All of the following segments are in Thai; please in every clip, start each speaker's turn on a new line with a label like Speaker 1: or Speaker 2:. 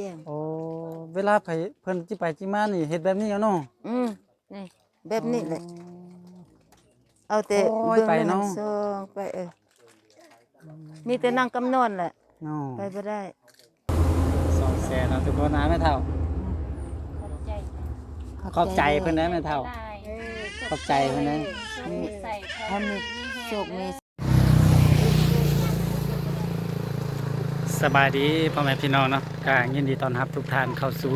Speaker 1: แย่ง
Speaker 2: โอ้เวลาไปเพิ่นจิไปจิมานี่เฮ็ดแบบนี้เอาเนาะ
Speaker 1: อืมนี่แบบนี้แหละ เอาแต่
Speaker 2: โอ้ย
Speaker 1: เบื้อง
Speaker 2: ไป
Speaker 1: ห
Speaker 2: เนาะ
Speaker 1: งซองไปเออมีแต่นั่งกำนอนแหละ
Speaker 2: เนาะ
Speaker 1: ไปบ่ได้
Speaker 2: สองแสนเนาะทุกคนนะแม่เฒ่า ขอบใจเพิ่นนะแม่เฒ่าขอบใจเพิ่นนะ
Speaker 3: ใส่
Speaker 1: ถ้ามีโชคมี
Speaker 2: สบายดีพ่อแม่พี่น้องเนาะก็ยินดีต้อนรับทุกท่านเข้าสู่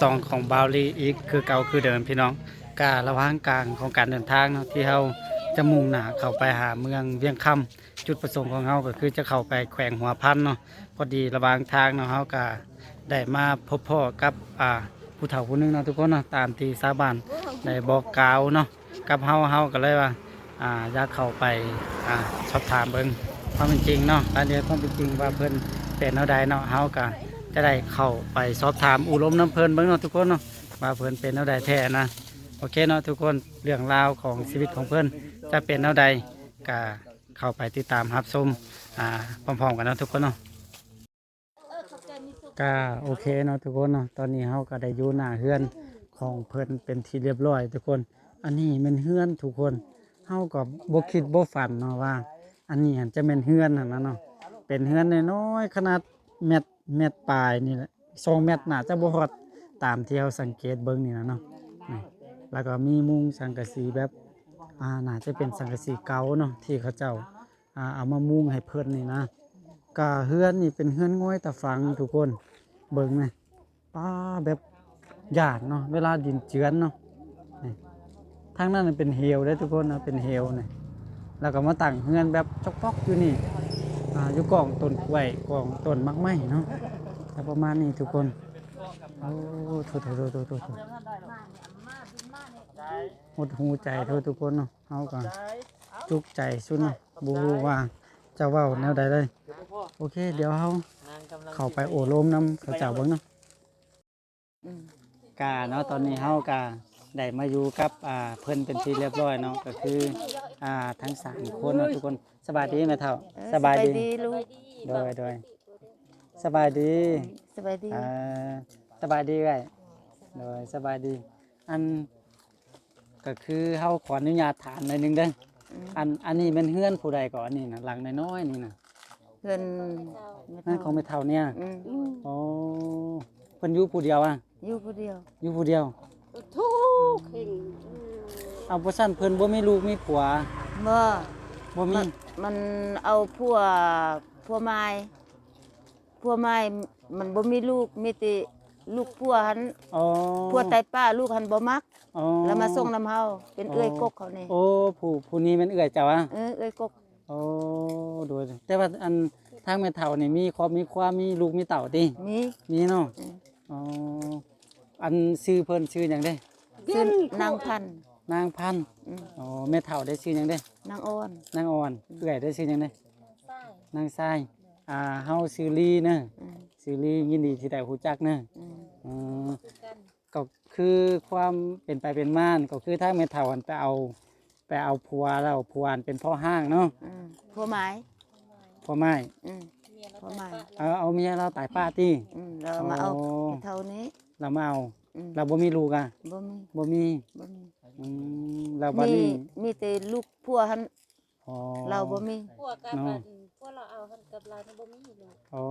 Speaker 2: ซองของบาวลีอีกคือเก่าคือเดิมพี่น้องก็ระหว่างกลางของการเดินทางเนาะที่เฮาจะมุ่งหน้าเข้าไปหาเมืองเวียงคำจุดประสงค์ของเฮาก็คือจะเข้าไปแขวงหัวพันเนาะพอดีระหว่างทางเนาะเฮาก็ได้มาพบพ่อกับอ่าผู้เฒ่าผู้นึงเนาะทุกคนเนาะตามที่สาบานได้บอกกล่าวเนาะกับเฮาเฮาก็เลยว่าอ่าอยากเข้าไปอ่าสอบถามเบิ่งความเป็นจริงเนาะการเรียนความเป็นจริงว่าเพิ่น เป็นเอาใดเนาะเฮาก็จะได้เข้าไปสอบถามอุลมน้ำเพลินเบิ่งเนาะทุกคนเนาะว่าเพลินเป็นเอาใดแท้นะโอเคเนาะทุกคนเรื่องราวของชีวิตของเพิ่นจะเป็นเอาใดก็เข้าไปติดตามรับชมอ่าพร้อมๆกันเนาะทุกคนเนาะก็โอเคเนาะทุกคนเนาะตอนนี้เฮาก็ได้อยู่หน้าเฮือนของเพิ่นเป็นที่เรียบร้อยทุกคน อันนี้เป็นเฮือนทุกคนเฮาก็บ่คิดบ่ฝันเนาะว่า อันนี้จะเป็นเฮือนหั่นนะเนาะ เป็นเฮือนน้อยๆขนาดเม็ดเม็ดปลายนี่แหละสองเม็ดน่าจะบ่ฮอดตามที่เราสังเกตเบิ่งนี่นะเนาะแล้วก็มีมุงสังกะสีแบบอ่าน่าจะเป็นสังกะสีเก่าเนาะที่เขาเจ้าอ่าเอามามุงให้เพิ่นนี่นะก็เฮือนนี่เป็นเฮือนง่อยตะฟังทุกคนเบิ่งไหมป้าแบบหยาดเนาะเวลาดินเจือนเนาะทางนั้นเป็นเหวเด้ทุกคนนะเป็นเหวเนี่แล้วก็มาตั้งเฮือนแบบจอกปอกอยู่นี่ อ่าอยู่กล่องต้นกล้วยกล่องต้นมักไม้เนาะแต่ประมาณนี้ทุกคนโอ้โถโถโถโถโถโถหดหูใจเท่าทุกคนเนาะเฮาก็จุกใจสุดเนาะบูว่าจะเว้าแนวใดเลยโอเค เดี๋ยวเฮาเข้าไปโอ้ลมน้ำเขาเจ้าเบิ่งเนาะกาเนาะตอนนี้เฮากาได้มาอยู่กับอ่าเพิ่อนเป็นที่เรียบร้อยเนาะก็คืออ่าทั้งสามคนเนาะทุกคน บายดีไหมเท่า
Speaker 1: เออ
Speaker 2: สบายดี
Speaker 1: ลูก
Speaker 2: โดยโดยสบายดี
Speaker 1: สบายดี
Speaker 2: อ่าสบายดีไว้โดยสบายดี อันก็คือเฮาขออนุญาตถามหน่อยหนึงเด้อ
Speaker 1: อืม
Speaker 2: อันอันนี้เป็นเฮือนผู้ใดก่อนนี่นะหลังน้อยๆนี่นะ
Speaker 1: เพิ่น
Speaker 2: นั่นของไม่เท่าเนี่ย
Speaker 1: อืม
Speaker 2: โอ้เพิ่นอยู่ผู้เดียวอะ
Speaker 1: อยู่ผู้เดียว
Speaker 2: อยู่ผู้เดียว
Speaker 3: ทุกข์
Speaker 2: เอาบ่ซั่นเพิ่นบ่มีลูกมีผัว
Speaker 1: บ่
Speaker 2: บ่มี
Speaker 1: มันมันเอาพัวพัวไม้พัวไม้มันบ่มีลูกมีแต่ลูกพัวหัน
Speaker 2: อ๋อ
Speaker 1: พัวไตป้าลูกหันบ่มัก
Speaker 2: อ๋อ
Speaker 1: แล้วมาส่งน้ำเฮาเป็น
Speaker 2: อ๋อ
Speaker 1: เอื้อยกกเขานี่
Speaker 2: โอ้ผู้ผู้นี้มันเอื้อยเจ้าอะ
Speaker 1: เออเอื้อยกก
Speaker 2: โอ้โดยแต่ว่าอันทางแม่เฒ่านี่มีครอบมีครัวมีลูกมีเต่าติ
Speaker 1: มี
Speaker 2: มีเนาะ
Speaker 1: อืม
Speaker 2: อ๋ออันชื่อเพิ่นชื่อหยังเด้
Speaker 1: ชื่อนางพันธุ์
Speaker 2: นางพันธุ์
Speaker 1: อืม
Speaker 2: อ๋อแม่เฒ่าได้ชื่อหยังเด้
Speaker 1: นางอ่อน
Speaker 2: นางอ่อนเอื้อยได้ชื่อหยังเด้นางทรายอ่าเฮาชื่อลีเนอะ
Speaker 1: อืม
Speaker 2: ชื่อลียินดีที่ได้รู้จักเนอะ
Speaker 1: อืม
Speaker 2: อ๋อก็คือความเป็นไปเป็นมานี่ก็คือทางแม่เฒ่าอันไปเอา ไปเอาผัวแล้วผัวอันเป็นพ่อห้างเนาะ
Speaker 1: อืมพัวไม้
Speaker 2: พ่อไม้
Speaker 1: อืมพัวไม้
Speaker 2: เอาเอาเมียเราตายป้าติ
Speaker 1: อืมเรามาเอา
Speaker 2: อ๋อ
Speaker 1: เท่านี้
Speaker 2: เรามาเอา
Speaker 1: อืม
Speaker 2: เราบ่มีลูกอะ
Speaker 1: บ่มี
Speaker 2: บ่มี
Speaker 1: บ่มี
Speaker 2: อืมเราบัด
Speaker 1: มี
Speaker 2: นี้
Speaker 1: มีแต่ลูกพัวหัน
Speaker 2: อ๋อ
Speaker 1: เราบ่มี
Speaker 3: พวกกับอันพวกเราเอาหันกับเราเนี่ยบ่มีลูก
Speaker 2: อ๋อ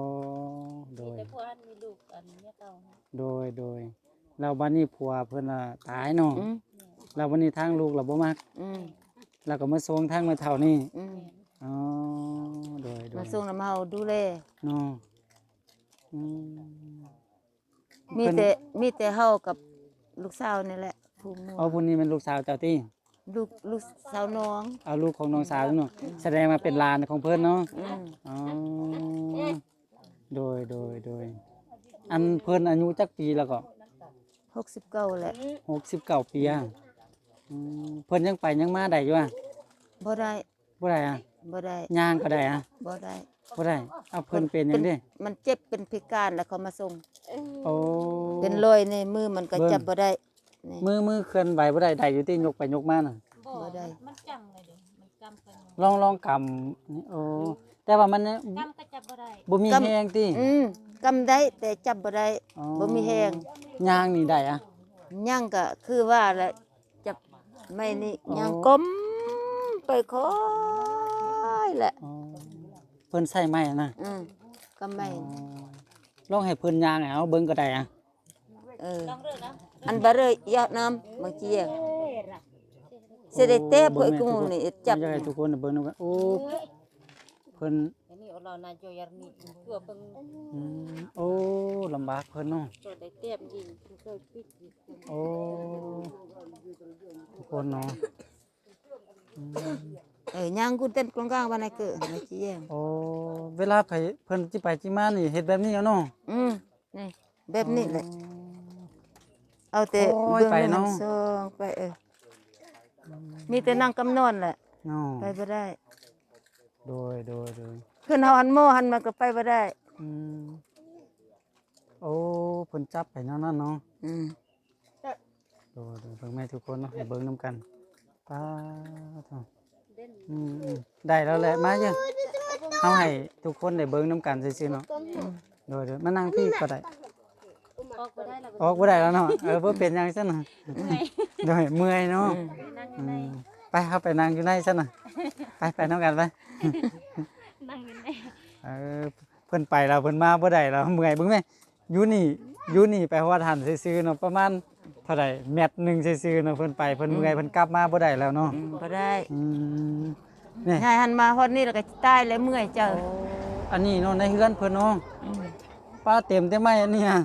Speaker 2: โด
Speaker 3: มี
Speaker 2: ย
Speaker 3: แต่พวกอันมีลูกอันเนี้ยเก่า
Speaker 2: โดยโดยเราบัดนี้ผัวเพิ่นน่ะตายเนาะ
Speaker 1: อืม
Speaker 2: เราบัดนี้ทางลูกเราบ่มัก
Speaker 1: อืม
Speaker 2: เราก็มาส่งทางมาเท่านี้
Speaker 1: อืม
Speaker 2: อ๋อโดยโด
Speaker 1: มายส่งน้ำเฮาดูแล
Speaker 2: เนาะอืม
Speaker 1: มี
Speaker 2: เพิ่น
Speaker 1: แต่มีแต่เฮากับลูกสาวนี่แหละ ผู้หมู่
Speaker 2: เอาผู้นี้เป็นลูกสาวเจ้าติ
Speaker 1: ลูกลูกสาวน้อง
Speaker 2: เอาลูกของน้องสาวเนาะแสดงมาเป็นหลานของเพิ่นเนาะ
Speaker 1: อืม
Speaker 2: อ๋อโดยโดยโดยอันเพิ่นอายุจักปีแล้วก็
Speaker 1: 69แหละ
Speaker 2: หกสิบเก้าปีอะอืมเพิ่นยังไปยังมาได้อยู่อะ
Speaker 1: บ่ได้
Speaker 2: บ่ได้อะ
Speaker 1: บ่ได้
Speaker 2: ย่างก็ได้อะ
Speaker 1: บ่ได้
Speaker 2: บ่ได้เอาเพิ่นเป็นหยังเด้
Speaker 1: มันเจ็บเป็นพิการแล้วเขามาส่ง
Speaker 2: โอ้
Speaker 1: เป็นรอยในมือมันก็
Speaker 2: เบิ่ง
Speaker 1: จับบ่ได้ นี่
Speaker 2: มือมือเคลื่อนไหวบ่ได้ได้อยู่ที่ยกไปยกมาน่ะ
Speaker 3: บ่
Speaker 1: ได้
Speaker 3: มันจังเลยเด้มันกำกัน
Speaker 2: ลองลองกำนี่โอ้แต่ว่ามันเนี่ย
Speaker 3: กำก็จับบ่ได้
Speaker 2: บ่มีแฮงติ
Speaker 1: อืมกำได้แต่จับบ่ได้
Speaker 2: อ๋อ
Speaker 1: บ่มีแฮง
Speaker 2: ย่างนี่ได้อะ
Speaker 1: ย่างก็คือว่าแหละจับไม่นี่
Speaker 2: อ๋อ
Speaker 1: ย่างกลมไปค่อยแหละ
Speaker 2: อ๋อเพิ่นใส่ไม้นะ
Speaker 1: อืมก็ไม่
Speaker 2: อ๋อลองให้เพิ่นย่างให้เอาเบิ่งก็ได้อะ
Speaker 1: เออ
Speaker 3: ต้องเรื่องนะ
Speaker 1: อันบะเรยยอดน้ำบางทีอะเสด็จเต้ป่วยกูนี่จับ
Speaker 2: อยากให้ทุกคนเบิ่งนำกันโอ้เพิ่น
Speaker 3: อันนี้เรานาโจยารนี่เพื่อเพิ่ง
Speaker 2: อืมโอ้ลำบากเพิ่นเนาะ
Speaker 3: โจได้เต็มยิงเคยปิด
Speaker 2: โอ้ทุกคนเนาะอืม
Speaker 1: เออย่างกูเต้นกลางกลางวันไหนเกิดบางทีอะ
Speaker 2: โอ้เวลาไปเพิ่นสิไปจิมานี่เฮ็ดแบบนี้เอาเนาะ
Speaker 1: อืมนี่แบบนี้แหละ เอาแต่
Speaker 2: โอ้ย
Speaker 1: เบื้อง
Speaker 2: ไป
Speaker 1: ห
Speaker 2: เนาะ
Speaker 1: นึ่งสองไปเออมีแต่นั่งกำนอนแหละ
Speaker 2: เนาะ
Speaker 1: ไปบ่ได้
Speaker 2: โดยโดยโดย
Speaker 1: ขึ้นเฮาหันโมหันมาก็ไปบ่ได้
Speaker 2: อืมโอ้เพิ่นจับไปนั่นนั่นเนาะ
Speaker 1: อืม
Speaker 2: โดยโดยเบิ่งแม่ทุกคนเนาะให้เบิ่งนํกันป้าเถอะอืมอืมได้แล้วแหละมาเยอะเฮาให้ทุกคนได้เบิ่งนํกันซื่อๆเนาะโดยโดยมานั่งพี่ก็ได้
Speaker 3: ออกไปได้แล้ว
Speaker 2: ออกบ่ได้แล้วเนาะเออบ่เป็นหยังซั่นน่ะโดยเมื่อยเนาะ
Speaker 3: นั่งอ
Speaker 2: อื
Speaker 3: ยู่ใน
Speaker 2: มไปเข้าไปนั่งอยู่ในซั่นน่ะไปไปนํกันไป
Speaker 3: นั่งอยู่ใน
Speaker 2: เออเพิ่นไปแล้วเพิ่นมาบ่ได้แล้วเมื่อยเบิ่งแม่อยู่นี่อยู่นี่ไปฮอดหันซื่อๆเนาะประมาณเท่าใดแมตรหนึงซื่อๆเนาะเพิ่นไปเพิ่นเมื่อยเพิ่นกลับมาบ่ได้แล้วเนาะ
Speaker 1: อืมบ่ได้
Speaker 2: อืมนี่
Speaker 1: ยายหันมาฮอดนี่แล้วก็ตายแล้วเมื่อยเจ้า
Speaker 2: อันนี้เนาะในเฮือนเพิ่นเนาะ
Speaker 1: อืม
Speaker 2: ป้าเต็มแต่ไม้อันนี้อะ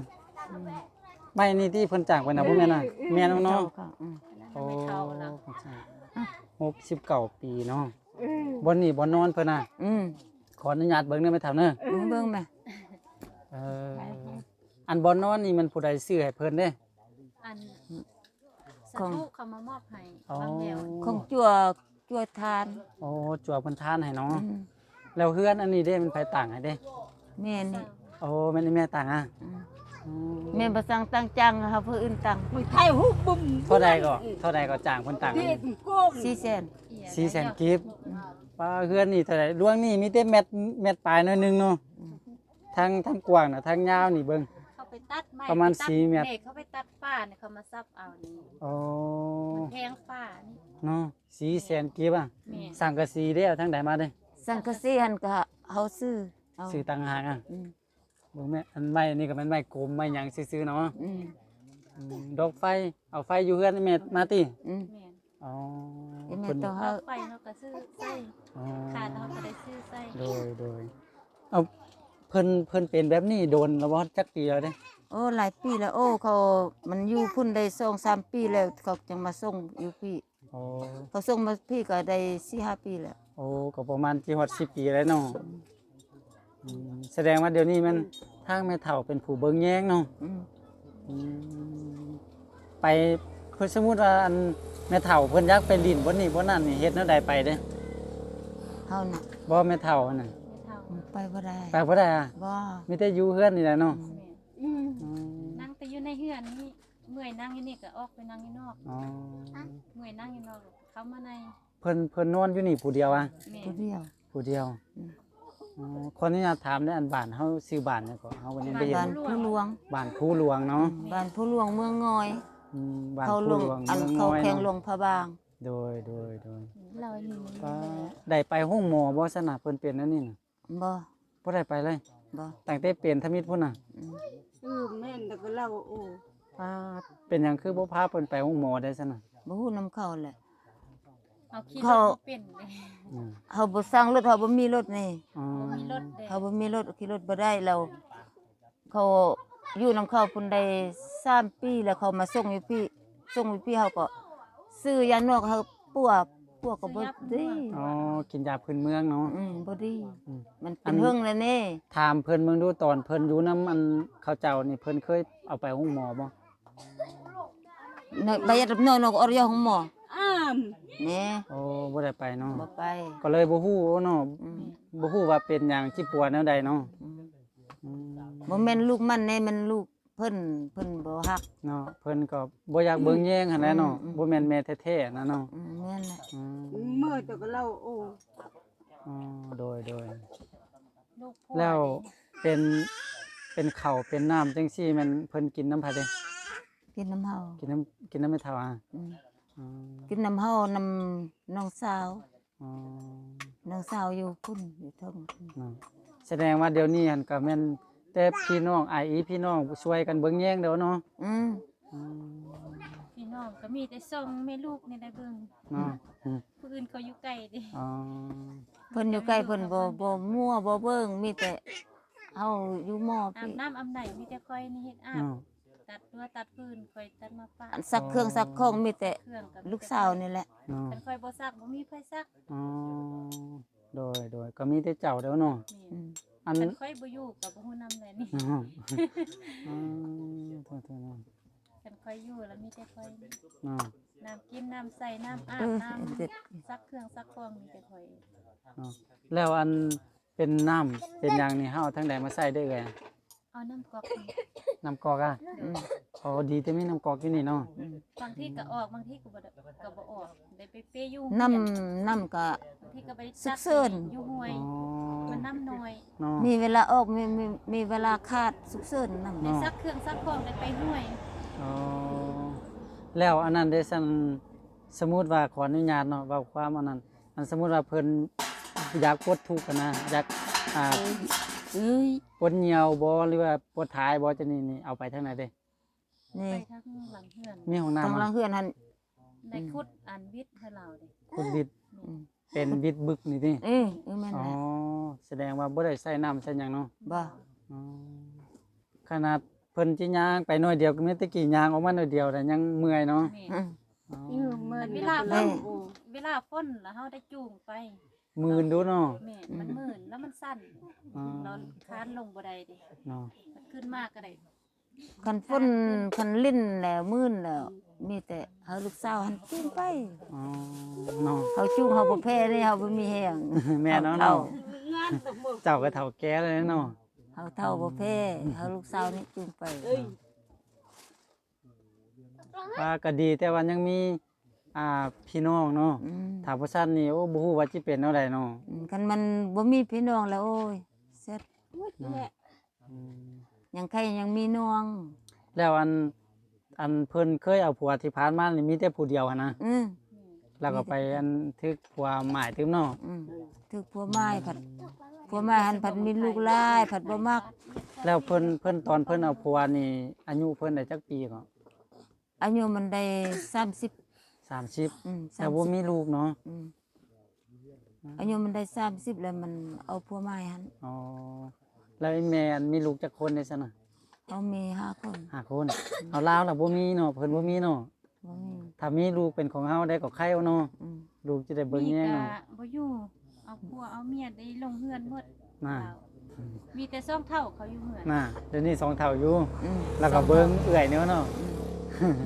Speaker 2: ไม้นี่ที่เพิ่นจากไปน่ะบ่แม่นน่ะแม่นเนาะ
Speaker 1: ค่ะอืม
Speaker 2: โอ้
Speaker 3: ไม่เท่าแล้ว
Speaker 2: 69ปีเนาะบ่นี่บ่นอนเพิ่นน่ะ
Speaker 1: อืม
Speaker 2: ขออนุญาตเบิ่งได้ไหมถามเด้อ
Speaker 1: มึงเบิ่งแม่
Speaker 2: เอออันบ่นอนนี่มันผู้ใดซื้อให้เพิ่นเด้
Speaker 3: อันสาธุเขามามอบให้
Speaker 2: อ๋อ
Speaker 3: บางแนว
Speaker 1: ของจั่วจั่วทาน
Speaker 2: โอ้จั่วเพิ่นทานให้เนาะ
Speaker 1: อืม
Speaker 2: แล้วเฮือนอันนี้เด้มันไผต่างให้เด้
Speaker 1: แม่นี่
Speaker 2: โอ้แม่นแม่ต่างอะ
Speaker 1: อืม
Speaker 2: อืม
Speaker 1: แม่บ่สั่งตั้งจังเฮาเพื่ออื่นตัง
Speaker 2: เท่าใดก็เท่าใดก็จ้างเพิ่นต่างกัน
Speaker 1: 4แสน
Speaker 2: สี่แสนกีบป้าเฮือนนี่เท่าไหร่ดวงนี่มีแต่เม็ดเม็ดปลายหน่อยหนึงเนาะทั้งทั้งกว้างน่ะทั้งยาวนี่เบิ่ง
Speaker 3: เขาไปตัดไม้
Speaker 2: ประมาณ
Speaker 3: ไปตัด
Speaker 2: สี่เมตร
Speaker 3: ด็กเขาไปตัดฝ้าเนี่ยเขามาซับเอานี่
Speaker 2: โอ้
Speaker 3: มันแพงฝ้านี่
Speaker 2: เนาะสี่แสนกีบอะ
Speaker 3: แม่
Speaker 2: สังกะสีเด้เอาทั้งใดมาเด้
Speaker 1: สังกะสีหันก็เฮาซื้อเอา
Speaker 2: ซื้อต่างหากอะ
Speaker 1: อืม
Speaker 2: เบิ่งแม่อันไม้นี่ก็แม่นไม้กลมไม้หยังซื่อๆเนาะ
Speaker 1: อืม
Speaker 2: อืมดอกไฟเอาไฟอยู่เฮือนแม่มาติ
Speaker 1: อืม
Speaker 3: แม่น
Speaker 2: อ๋อ
Speaker 1: ไอ้แม่
Speaker 2: เพิ่น
Speaker 1: ต้อง
Speaker 3: เอา
Speaker 1: เฮา
Speaker 3: ไฟเขาก็ซื้อไส้
Speaker 2: อ๋อ
Speaker 3: ขาดเขาก็ได้ซื้อไส้
Speaker 2: โดยโดยเอาเพิ่นเพิ่นเป็นแบบนี้โดนแล้วบ่จักปีแล้วเด้
Speaker 1: โอ้หลายปีแล้วโอ้เขา มันอยู่พุ่นได้2 3ปีแล้วเขาจึงมาส่งอยู่พี่
Speaker 2: โอ้
Speaker 1: เขาส่งมาพี่ก็ได้4 5ปีแล้ว
Speaker 2: โอ้ก็ประมาณที่ฮอด10ปีแล้วเนาะอืม แสดงว่าเดี๋ยวนี้มันทางแม่เฒ่าเป็นผู้เบิ่งแยงเนาะ
Speaker 1: อืม
Speaker 2: อืมไปเพิ่นสมมุติว่าอันแม่เฒ่าเพิ่นอยากไปลิ้นบ่นี่บ่นั่นนี่เฮ็ดแนวใดไปเด้
Speaker 1: เฮาน่ะ
Speaker 2: บ่แม่เฒ่าน่ะ
Speaker 3: ไม่เท่า
Speaker 1: ไปบ่ได้
Speaker 2: ไปบ่ได้อะ
Speaker 1: บ่
Speaker 2: มีแต่อยู่เฮือนนี่แหละเนาะ
Speaker 3: แม่น
Speaker 2: อืม
Speaker 3: นั่งแต่อยู่ในเฮือนนี่เมื่อยนั่งอยู่นี่ก็ออกไปนั่งอยู่นอก
Speaker 2: อ๋อ
Speaker 3: เมื่อยนั่งอยู่นอก เข้ามาใน
Speaker 2: เพิ่นเพิ่นนอนอยู่นี่ผู้เดียวอะ
Speaker 3: แม่
Speaker 1: ผู้เดียว
Speaker 2: ผู้เดียว
Speaker 1: อืม
Speaker 2: อ๋อคนนี้ถามได้อันบ้านเฮาซื้อบ้านเนี่ยก็เฮาวันนี้ไปเห็
Speaker 1: บ้านนผู้หลวง
Speaker 2: บ้านผู้หลวงเนาะ
Speaker 1: บ้านผู้หลวงเมืองงอย
Speaker 2: อืมบ้าน
Speaker 1: เขาหล
Speaker 2: ผู้
Speaker 1: วง
Speaker 2: หลวง
Speaker 1: อัน
Speaker 2: เมือง
Speaker 1: เขา
Speaker 2: น้อย
Speaker 1: แข่งหลว
Speaker 2: เนาะ
Speaker 1: งพระบาง
Speaker 2: โดยโดยโดย
Speaker 3: เราอยู่
Speaker 2: ก็ได้ไปห้องหมอบ่สนะเพิ่นเป็นอันนี้น่ะ
Speaker 1: บ่
Speaker 2: บ่ได้ไปเลย
Speaker 1: บ่
Speaker 2: ตั้งแต่เป็นทมิตรพุ่นน่ะ
Speaker 1: อืม
Speaker 4: อืมแม่นแต่ก็เล่าโอ้
Speaker 2: ป้าดเป็นหยังคือบ่พาเพิ่นไปห้องหมอได้ซะน่ะ
Speaker 1: บ่ฮู้นำเขาแหละ
Speaker 3: เอาขี่ร
Speaker 1: เขา
Speaker 3: ถบ่เป็นเลย
Speaker 2: อืม
Speaker 1: เฮาบ่สร้างรถเฮาบ่มีรถนี่
Speaker 2: อ๋อ
Speaker 3: บ่มีรถเลย
Speaker 1: เขาบ่มีรถขี่รถบ่ได้แล้วเขาอยู่นำเขาพุ่นได้3ปีแล้วเขามาส่งอยู่พี่ส่งอยู่พี่เฮาก็ซื้อยานอกเฮาปัวปัวก็บ่ดี
Speaker 2: อ๋อกินยาพื้นเมืองเนาะ
Speaker 1: อืมบ่ดี
Speaker 2: อืม
Speaker 1: มัน
Speaker 2: อั
Speaker 1: เป็นนเฮิงแล้วนี่
Speaker 2: ถามเพิ่นเมืองดูตอนเพิ่นอยู่นํอันเขาเจ้านี่เพิ่นเคยเอาไปห้องหมอบ่
Speaker 1: นใบยาดับนอนก็อรยของหมอ
Speaker 4: อ้าม
Speaker 1: แหน่
Speaker 2: โอ้บ่ได้ไปเนาะ
Speaker 1: บ่ไป
Speaker 2: ก็เลยบ่ฮู้เนาะ
Speaker 1: อืม
Speaker 2: บ่ฮู้ว่าเป็นหยังที่ปวดแนวใดเนาะ
Speaker 1: อืม
Speaker 2: อืม
Speaker 1: บ่แม่นลูกมันแน่มันลูกเพิ่นเพิ่นบ่ฮัก
Speaker 2: เนาะเพิ่นก็บ่อยากเบิ่งแย่งหั่นแหละเนาะ
Speaker 1: อืม
Speaker 2: บ่แม่นแม่แท้ๆนะเนาะ
Speaker 1: อืมแม่นแหละ
Speaker 2: อืม
Speaker 4: เมื่อแต่ก็เล่าโอ้
Speaker 2: อ๋อโดยโดย
Speaker 3: ลูกพ่อ
Speaker 2: แล้วเป็นเป็นข้าวเป็นน้ำจังซี่แมันเพิ่นกินน้ำไผเด้
Speaker 1: กินน้ำเฮา
Speaker 2: กินน้ำกินน้ำไม่เท่าอะ
Speaker 1: อืม
Speaker 2: อ๋อ
Speaker 1: กินน้ำเฮาน้ำน้องสาว
Speaker 2: อ๋อ
Speaker 1: น้องสาวอยู่พุ่นอยู่เทง
Speaker 2: เนาะแสดงว่าเดี๋ยวนี้หั่นก็แม่นแต่พี่น้องไออีพี่น้องช่วยกันเบิ่งแย่งเด้อเนาะ
Speaker 1: อืม
Speaker 2: อืม
Speaker 3: พี่น้องก็มีแต่ส่งแม่ลูกนี่ได้เบิ่ง
Speaker 2: เนาะอืม
Speaker 3: ผู้อื่นเขาอยู่ไกลเดิ
Speaker 2: อ๋อ
Speaker 1: เพิ่นอยู่ใกล้เพิ่นบ่บ่มั่วบ่เบิ่งมีแต่เฮาอยู่หม้อ
Speaker 3: อาบ
Speaker 1: พี่
Speaker 3: น้ำอาบไหนมีแต่คอยนี่เฮ็ดอาบ
Speaker 2: เนาะ
Speaker 3: ตัดตัวตัดฟืนคอยตัดมาปะ
Speaker 1: อันซักเครื่องซักของมีแต่
Speaker 3: เครื่องกับ
Speaker 1: ลูกสาวนี่แหละ
Speaker 2: เนาะ
Speaker 3: คันคอยบ่ซักบ่มีไผซัก
Speaker 2: อ๋อโดยโดยก็มีแต่เจ้าเด้อเนาะ
Speaker 1: อืม
Speaker 2: อัน
Speaker 3: แม่นคันคอยบ่อยู่ก็บ่ฮู้นำเลยนี่
Speaker 2: อ๋ออ๋อโทษๆเนาะ
Speaker 3: คันคอยอยู่แล้วมีแต่คอยนี่
Speaker 2: เนาะ
Speaker 3: น้ำกินน้ำใส่น้ำอา
Speaker 1: เอบอ
Speaker 3: น้ำ
Speaker 1: เด็ด
Speaker 3: ซักเครื่องซักของมีแต่คอย
Speaker 2: เนาะแล้วอันเป็นน้ำเป็นหยังนี่เฮาเอาทางใดมาใส่ได้เอ่ย
Speaker 3: เอาน้ำกอกนี่
Speaker 2: น้ำกอกอะ
Speaker 1: อืม
Speaker 2: อ๋อดีแต่มีน้ำกอกอยู่นี่เนาะ
Speaker 3: บางทีก็ออกบางทีก็บ่ได้ก็บ่ออกได้ไปเปอยู่
Speaker 1: น้ำน้ำก็
Speaker 3: บางทีก็ไป
Speaker 1: ซึ
Speaker 3: ซั
Speaker 1: กเซิ่น
Speaker 3: อยู่ห้วย
Speaker 2: อ๋อ
Speaker 3: มันน้ำน้อย
Speaker 2: เนาะ
Speaker 1: มีเวลาออกมีมีมีเวลาขาดสุกเสริญน้ำ
Speaker 3: ได้ซักเครื่องซักของได้ไปห้วย
Speaker 2: อ๋อแล้วอันนั้นได้สันสมมุติว่าขออนุญาตเนาะเว้าความอันนั้นอันสมมุติว่าเพิ่นอยากปลดทุกข์อะนะอยากอ่า
Speaker 1: เอ้ย
Speaker 2: ปลดเหนียวบ่หรือว่าปลดท้ายบ่จะนี่นี่เอาไปทางไหนเด้
Speaker 1: นี่
Speaker 3: ไปทางหลังเฮือน
Speaker 2: มีห้อง
Speaker 1: ทาง
Speaker 2: น้ำ
Speaker 1: หลั
Speaker 2: อะ
Speaker 1: งเฮือนหัน
Speaker 3: ได้คุดอันวิทย์ให้เราเด้
Speaker 2: คุณวิทย์
Speaker 1: อืม
Speaker 2: เป็นวิทย์บึกนี่ติ
Speaker 1: เอ้ยเออแม่น
Speaker 2: อ๋อ
Speaker 1: แหละ
Speaker 2: แสดงว่าบ่ได้ใส่น้ำใส่หยังเนาะ
Speaker 1: บ่
Speaker 2: อ๋อขนาดเพิ่นสิย่างไปหน่อยเดียวก็มีแตะกี้ย่างออกมาหน่อยเดียวแต่ยังเมื่อยเนาะ
Speaker 3: แม่
Speaker 1: อืม
Speaker 2: อ๋อ
Speaker 4: เออเมื่อ
Speaker 3: เว
Speaker 4: นี้
Speaker 3: ลา
Speaker 4: เรา
Speaker 3: ฝ
Speaker 4: ก็
Speaker 3: น
Speaker 4: เล่าโอ้
Speaker 3: เวลาฝนแล้วเฮาได้จูงไป
Speaker 2: มื่นดูเนาะ
Speaker 3: แม่มันมื่นแล้วมันสั่น
Speaker 2: อ๋อ
Speaker 3: เราคานลงบ่ได้เดิ
Speaker 2: เนาะ
Speaker 3: มันขึ้นมากก็ได้
Speaker 1: คันฝนคันลิ้นแล้วมื่นแล้ว มีแต่เฮาลูกสาวหันจูงไป
Speaker 2: อ๋อเนาะ
Speaker 1: เฮาจูงเฮาบ่แพ้นี่เฮาบ่มีแฮง
Speaker 2: แม่เนาะ
Speaker 1: เฮา
Speaker 2: เนาะ
Speaker 4: งานตกมือ
Speaker 2: เจ้าก็เฒ่าแก่เลยเนาะ
Speaker 1: เฮาเท่าบ่แพ้เฮาลูกสาวนี่จูงไป
Speaker 4: เอ้ย
Speaker 2: ว่าก็ดีแต่ว่ายังมี อ่าพี่น้องเนาะ
Speaker 1: อืม
Speaker 2: ถ้าบ่ซั่นนี่โอ้บ่ฮู้ว่าสิเป็นแนวใดเนาะ
Speaker 1: อืมคันมันบ่มีพี่น้องแล้วโอ้ยเสร็จ
Speaker 4: แหละ
Speaker 2: อืม
Speaker 1: ยังใครยังมีน้อง
Speaker 2: แล้วอันอันเพิ่นเคยเอาผัวที่ผ่านมานี่มีแต่ผู้เดียวหันนะ
Speaker 1: อืม
Speaker 2: แล้วก็ไปอันทึกผัวหมายตึมเนาะ
Speaker 1: อืมถึกผัวไม้ผัดผัวไม้หันผัดมีลูกหลายผัดบ่มัก
Speaker 2: แล้วเพิ่นเพิ่นตอนเพิ่นเอาผัวนี่อายุเพิ่นได้จักปีก็
Speaker 1: อายุมันได้ 30
Speaker 2: 30
Speaker 1: อืม
Speaker 2: แต่บ่มีลูกเนาะ
Speaker 1: อืมอายุมันได้30แล้วมันเอาผัวไม้หัน
Speaker 2: อ๋อแล้วไอ้แม่อันมีลูกจักคนได้ซั่นน่ะ
Speaker 1: เขามีห้าคน
Speaker 2: ห้าคนเอาลาวล่ะบ่มีเนาะเพิ่นบ่มีเนาะ
Speaker 1: บ่มี
Speaker 2: ถ้ามีลูกเป็นของเฮาได้ก็ไข่เอาเนาะ
Speaker 1: อืม
Speaker 2: ลูกจะได้เบิ่ง
Speaker 3: มี
Speaker 2: แย่ง
Speaker 3: ก็
Speaker 2: เนาะ
Speaker 3: บ่อยู่เอาผัวเอาเมียได้ลงเฮือนหมด
Speaker 2: น่ะ
Speaker 3: มีแต่ซ่องเท่าเขาอยู่เฮือน
Speaker 2: น่ะเดี๋ยวนี้สองเท่าอยู่
Speaker 1: อืม
Speaker 2: แล้วก็เบิ่งเอื้อยเนาะเนาะ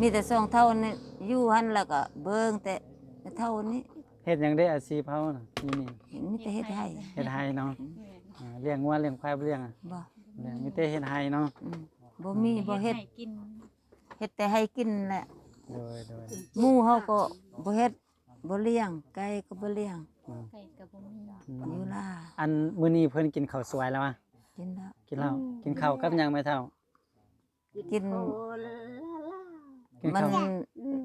Speaker 1: มีแต่สองเท่านี่อยู่หันแล้วก็เบิ่งแต่เท่านี้
Speaker 2: เฮ็ดหยังได้อาชีพเฮาน่ะนี่นี่
Speaker 1: เห็นมีแต่เฮ็ดให้
Speaker 2: เฮ็ดไห้เนาะ
Speaker 3: แม่น
Speaker 2: อ่าเลี้ยงวัวเลี้ยงควายบ่เลี้ยงอะ
Speaker 1: บ่
Speaker 2: เลี้ยงมีแต่เฮ็ดไห้เนาะ
Speaker 1: อืมบ่มีบ่เฮ็ด
Speaker 3: ให้กิน
Speaker 1: เฮ็ดแต่ให้กินแหละ
Speaker 2: โดยโดย
Speaker 1: หมู่เฮาก็บ่เฮ็ดบ่เลี้ยงไก่ก็บ่เลี้ยง
Speaker 3: ไก่ก็บ่มี
Speaker 2: อืม
Speaker 1: อยู่ล่า
Speaker 2: อันมื้อนี้เพิ่นกินข้าวสวยแล้วอะ
Speaker 1: กินแล้ว
Speaker 2: กินแล้วกินข้าวกับหยังไม่เท่า
Speaker 1: กิน
Speaker 4: โอ้ละละ
Speaker 2: กิน
Speaker 1: มัน
Speaker 2: ข้าว
Speaker 4: อืม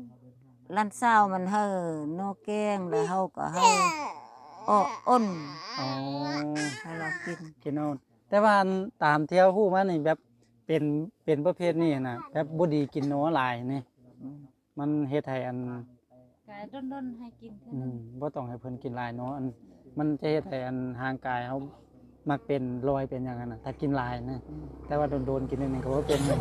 Speaker 1: ร้านเช้ามันเฮอนอแกงแล้วเฮาก็เฮาอ้ออ้น
Speaker 2: อ๋อ
Speaker 1: ให้เรากิน
Speaker 2: กินเอาแต่ว่าอันตามที่เฮาฮู้มานี่แบบเป็นเป็นประเภทนี้น่ะแบบบ่ดีกินเนาะหลายนี่
Speaker 1: อืม
Speaker 2: มันเฮ็ดให้อัน
Speaker 3: ก็ด้นๆให้กินเท่า
Speaker 2: อื
Speaker 3: นั้น
Speaker 2: มบ่ต้องให้เพิ่นกินหลายเนาะอันมันจะเฮ็ดให้อันห่างกายเฮามักเป็นรอยเป็นหยังนั้นน่ะถ้ากินหลายนะแต่ว่าโดนๆกินนิดนึงก็บ่เป็นนะ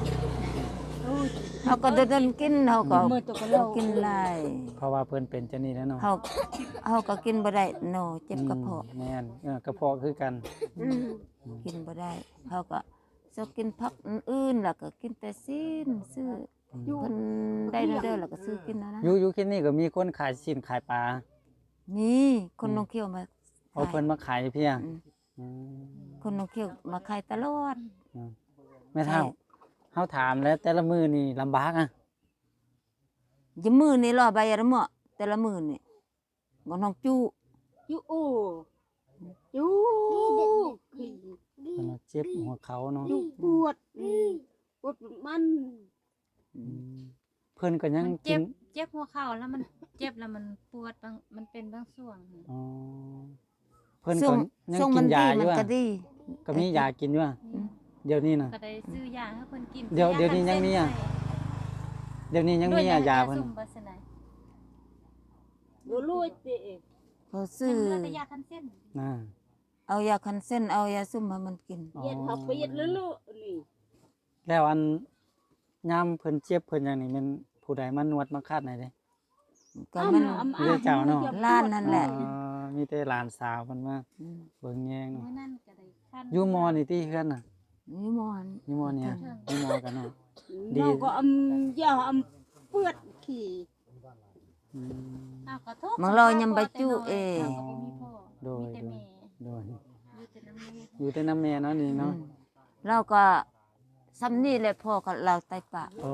Speaker 4: โอ้ย
Speaker 1: เฮาก็เดินๆกินเฮาก็
Speaker 4: มือตกกระเล่า
Speaker 1: กินหลาย
Speaker 2: เพราะว่าเพิ่นเป็นจังนี้แหล้วเนาะ
Speaker 1: เฮาเฮาก็กินบ่ได้เนาะเจ็บกระเพาะ
Speaker 2: อืมแม่นเออกระเพาะคือกัน
Speaker 4: อืม
Speaker 1: กินบ่ได้เขาก็ชอบกินผักอื่นๆแล้วก็กินแต่ซีนซื้อ อ
Speaker 4: อยู่
Speaker 1: เพิ่นได้เด้อๆแล้วก็ซื้อกินนะนะ
Speaker 2: อยู่อยู่ที่นี่ก็มีคนขายสินขายปลา
Speaker 1: มีคนนองเขียวมา
Speaker 2: เอาเพิ่นมาขายเพียง
Speaker 1: อืม
Speaker 2: อืม
Speaker 1: คนนองเขียวมาขายตลอด
Speaker 2: แม่เฒ่า
Speaker 1: ใช่
Speaker 2: เฮาถามแล้วแต่ละมื้อนี่ลำบากอะ
Speaker 1: ยามมื้อนี่รอใบละมื้อแต่ละมื้อนี่บ่น้องจู้
Speaker 4: อยู่โอ้อยู่
Speaker 2: เพิ่นว่าเจ็บหัวเขาเนาะ
Speaker 4: อยู่ปวดนี่ปวดมัน
Speaker 2: อืม เพิ่นก็ยัง
Speaker 3: มัน
Speaker 2: กิ
Speaker 3: เจ็
Speaker 2: น
Speaker 3: บเจ็บหัวเข่าแล้วมันเจ็บแล้วมันปวดบางมันเป็นบางส่วน
Speaker 2: อ๋อเพิ่น
Speaker 1: ส่
Speaker 2: ก็
Speaker 1: ง
Speaker 2: ยัง
Speaker 1: ส่ง
Speaker 2: กิ
Speaker 1: มัน
Speaker 2: น
Speaker 1: ดี
Speaker 2: ยาอ
Speaker 1: มั
Speaker 2: ยู่
Speaker 1: น
Speaker 2: อะ
Speaker 1: ก็ดี
Speaker 2: ก็มียากินอยู่อะเดี๋ยวนี้น่ะ
Speaker 3: ก็ได้ซื้อยาให้เพิ่นกิน
Speaker 2: เดี๋ยวเดี๋ยวนี้ยังมีอะ เดี๋ยวนี้ยังมีอะยาเพิ่น
Speaker 3: ซุ่มบัสน
Speaker 4: บ่รู้ติ
Speaker 1: เขา
Speaker 3: ซื้
Speaker 1: ซื้
Speaker 3: อ
Speaker 1: อ
Speaker 3: แต่ยาคันเส้น
Speaker 2: น่ะ
Speaker 1: เอายาคันเส้นเอายาซุ่มให้มันกิน
Speaker 2: อ๋อ
Speaker 4: เย็ดเขาไปเย็ดลุๆนี่
Speaker 2: แล้วอัน ยามเพิ่นเจ็บเพิ่นหยังนี่แมันผู้ใดมานวดมาคาดไหนเด้
Speaker 1: ก็มัน
Speaker 4: อ้ำ
Speaker 2: เรียกเจ้าเนาะ
Speaker 1: ล้านนั่นแหละ
Speaker 2: อ๋อมีแต่หลานสาวเพิ่นมา
Speaker 1: อืม
Speaker 2: เบิ่งแยงเนาะ
Speaker 3: มื้อนั้นก็ได้คัน
Speaker 2: อยู่มอนี่ที่เฮือนน่ะ
Speaker 1: นี่หมอน
Speaker 2: อยู่มอเนี่ยอยู่มอกันเนาะ ดี
Speaker 4: น้องก็อำยาอำเปื้อนขี้
Speaker 2: อืม
Speaker 3: อ้าวขอโทษ
Speaker 1: มังรอยำใบจุเอ
Speaker 3: ข้าก็บ่มีพ่อ
Speaker 2: โดย
Speaker 3: มีแต่แม่
Speaker 2: โดย
Speaker 3: อยู่แต่น้ำแม่
Speaker 2: อยู่แต่น้ำแม่เนาะนี่เนาะ
Speaker 1: เราก็ ซ้ำนี่แหละพ่อกับเราไตปาก
Speaker 2: โอ้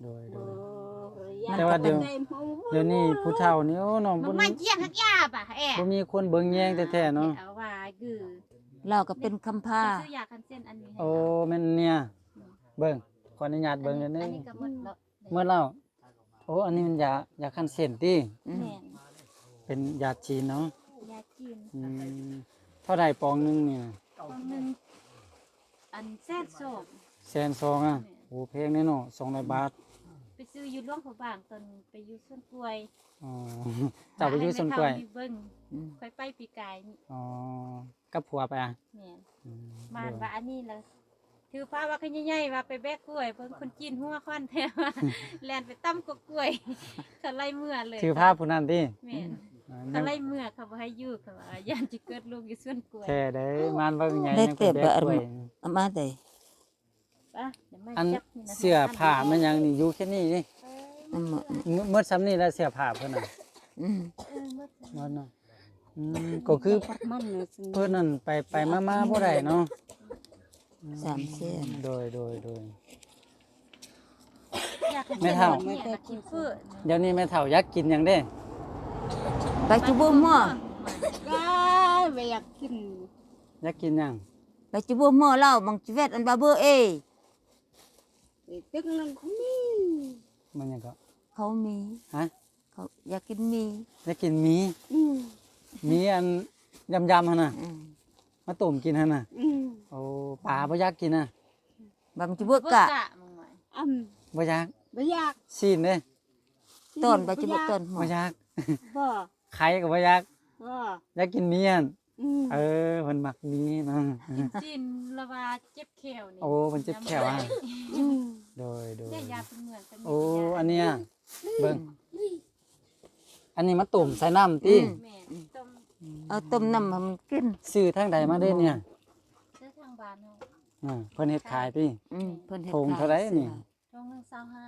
Speaker 2: โดยโด
Speaker 4: เอยอ
Speaker 2: แต่ว่าเดี๋ยว
Speaker 4: ต็มหู
Speaker 2: เดี๋ยวนี้ผู้เฒ่านี่โอ้น้อง
Speaker 3: มั
Speaker 2: บ่
Speaker 3: นมาเยี่ยงฮักยาบ่ะแอะ
Speaker 2: บ่มีคนเบิ่งแยงแท้ๆเนาะ
Speaker 3: เอาว่าคือ
Speaker 1: เราก็เป็นคำพร้า
Speaker 3: จะซื้อยาคันเส้นอันนี้ให้
Speaker 2: โอ้แม่นเนี่ยเบิ่งขออนุญาตเบิ่งเด้อ
Speaker 3: อัน
Speaker 2: นี่
Speaker 3: นี้ก็หมดแล้ว
Speaker 2: เมื่อเล่าโอ้อันนี้มันยายาคันเส้นติ
Speaker 1: อืม
Speaker 3: แม่น
Speaker 2: เป็นยาจีนเนาะ
Speaker 3: ยาจีน
Speaker 2: อืมเท่าใดปองหนึงนี่น่ะ
Speaker 3: คนหนึง อันแซ่บโศก
Speaker 2: แสนสองอะโอ้แพงแน่เนาะ200บาท
Speaker 3: ไปซื้ออยู่หลวงพระบางตอนไปอยู่สวนกล้วย
Speaker 2: อ๋อเจ้าไปอยู่สวนกล้วย
Speaker 3: หาให้แม่เฒ่ามีเบิ่ง
Speaker 1: อืม
Speaker 3: ค่อยไปปีกายนี่
Speaker 2: อ๋อกับผัวไปอะ
Speaker 3: แม่น
Speaker 2: อืม
Speaker 3: มานว่าอันนี้ละถือฟ้าว่าขึ้นใหญ่ๆว่าไปแบกกล้วยเพิ่นคนจีนหัวควันแท้ว่าแล่นไปตั้มกบกล้วยเขาไล่เมื่อเลย
Speaker 2: ถือภาพผู้นั้นติ
Speaker 3: แม่น
Speaker 2: อ่า
Speaker 3: เขาไล่เมื่อเขาบ่ให้อยู่เขาว่าย่านจะเกิดลูกอยู่สวนกล้วย
Speaker 2: แท้เด้มานเบิ่งใหญ่
Speaker 1: ได้
Speaker 2: ยัง
Speaker 1: เต็บ
Speaker 2: แบ
Speaker 1: แบบ
Speaker 2: ก
Speaker 1: อัน
Speaker 2: กล้วย
Speaker 1: เอามาได้
Speaker 3: ปะเดี๋ยวมา
Speaker 2: อัน
Speaker 3: จับนี่นะ
Speaker 2: เสื้อผ้ามันยังนี่อยู่แค่นี้นี่
Speaker 1: น้ำหมด
Speaker 2: เมื่อซ้ำนี่แล้วเสื้อผ้าเพิ่นน่ะ
Speaker 1: อืม
Speaker 3: เออหมด
Speaker 2: หมดเนาะอืมก็คือ
Speaker 4: มันน่ะสิ
Speaker 2: เพิ่นนั่นไปไปมามาบ่ได้เนาะ
Speaker 1: สามเส้น
Speaker 2: โดยโดยโดย
Speaker 3: อยากให้
Speaker 2: ไม่เท่า
Speaker 3: เนี่ยอยากกินเฟื่อ
Speaker 2: เดี๋ยวนี้แม่เฒ่าอยากกินหยังเด้
Speaker 1: ไปจุบุหม้อ
Speaker 4: กาไม่อยากกิน
Speaker 2: อยากกินหยัง
Speaker 1: ไปจุบุหม้อเราบังชีเวตอันบาเบอร์เอ
Speaker 4: ไอ้ตึกนั่นเขามี
Speaker 2: มันหยังก็
Speaker 1: เขามี
Speaker 2: ฮะ
Speaker 1: เขาอยากกินมี
Speaker 2: อยากกินหมี
Speaker 4: อืม
Speaker 2: หมีอันยำๆหั่นน่ะ
Speaker 1: อืม
Speaker 2: มาต้มกินหั่นน่ะ
Speaker 4: อืม
Speaker 2: โอ้ปลาบ่อยากกินน่ะ
Speaker 1: บังจุบุกะ
Speaker 3: มึงหน่อย
Speaker 4: อำ
Speaker 2: บ่อยาก
Speaker 4: บ่อยาก
Speaker 2: ซีนเด้
Speaker 1: ต้นไปจุบุต้นหม้อ
Speaker 2: บ่อยาก
Speaker 4: บ่
Speaker 2: ไข่ก็บ่อยาก
Speaker 4: บ่
Speaker 2: อยากกินหมีอั่น
Speaker 4: อืม
Speaker 2: เออเพิ่นมักหมีเนาะ
Speaker 3: กินจีนละว่าเจ็บแขวนี่
Speaker 2: โอ้มันเจ็บแขวอะ
Speaker 4: อืม
Speaker 2: โดยโดย
Speaker 3: เนี่ยยาเป็นเหมือนกัน
Speaker 2: โอ้อันเนี้ยเบิ่งอันนี้มาตุ่มใส่น้ำติ
Speaker 3: แม่ต้ม
Speaker 1: เอาต้มน้ำให้มันกิน
Speaker 2: ซื้อทางใดมาเด้เนี่ย
Speaker 3: เสื้อทางบ้านเฮา
Speaker 2: อ่าเพิ่นเฮ็ดขายติ
Speaker 1: อืมเพิ่นเฮ็ด
Speaker 2: โถงเท่าไหร่นี่
Speaker 3: ทองหนึง